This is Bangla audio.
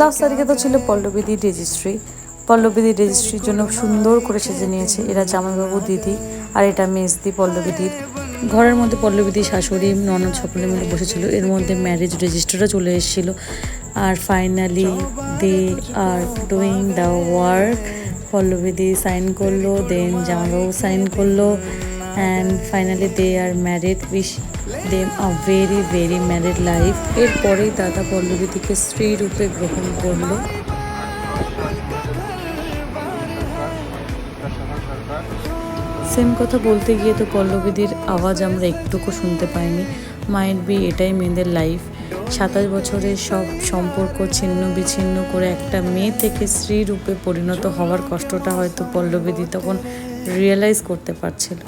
দশ তারিখে তো ছিল পল্লবীদি রেজিস্ট্রি পল্লবীদি রেজিস্ট্রির জন্য সুন্দর করে সেজে নিয়েছে। এরা জামাইবাবু দিদি আর এটা মেজদি পল্লবীদির। ঘরের মধ্যে পল্লবীদি শাশুড়ি, ননদ সকলে মিলে বসেছিল। এর মধ্যে ম্যারেজ রেজিস্টারও চলে এসেছিল। আর finally they are doing the work পল্লবীদি sign করল দেন জামাইবাবু সাইন করল। And finally they are married wish them a very very married life এরপরেই দাদা পল্লবীদিকে স্ত্রী গ্রহণ করল। সেম কথা বলতে গিয়ে তো পল্লবীদির আওয়াজ আমরা একটুকু শুনতে পাইনি। মাইট বি এটাই মেয়েদের লাইফ সাতাশ বছরের সব সম্পর্ক ছিন্ন বিচ্ছিন্ন করে একটা মেয়ে থেকে স্ত্রী রূপে পরিণত হওয়ার কষ্টটা হয়তো পল্লবীদি তখন রিয়েলাইজ করতে পারছিল।